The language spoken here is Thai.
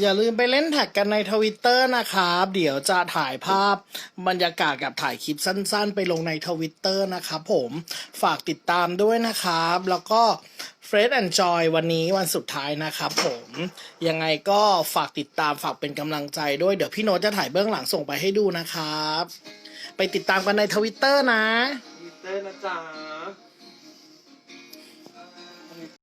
อย่าลืมไปเล่นแท็กกันในทวิตเตอร์นะครับ เดี๋ยวจะถ่ายภาพบรรยากาศกับถ่ายคลิปสั้นๆ ไปลงในทวิตเตอร์นะครับผมฝากติดตามด้วยนะครับ แล้วก็เฟรดแอนจอยวันนี้วันสุดท้ายนะครับผม ยังไงก็ฝากติดตามฝากเป็นกำลังใจด้วย เดี๋ยวพี่โน้ตจะถ่ายเบื้องหลังส่งไปให้ดูนะครับ ไปติดตามกันในทวิตเตอร์นะ ทวิตเตอร์นะจ๊ะ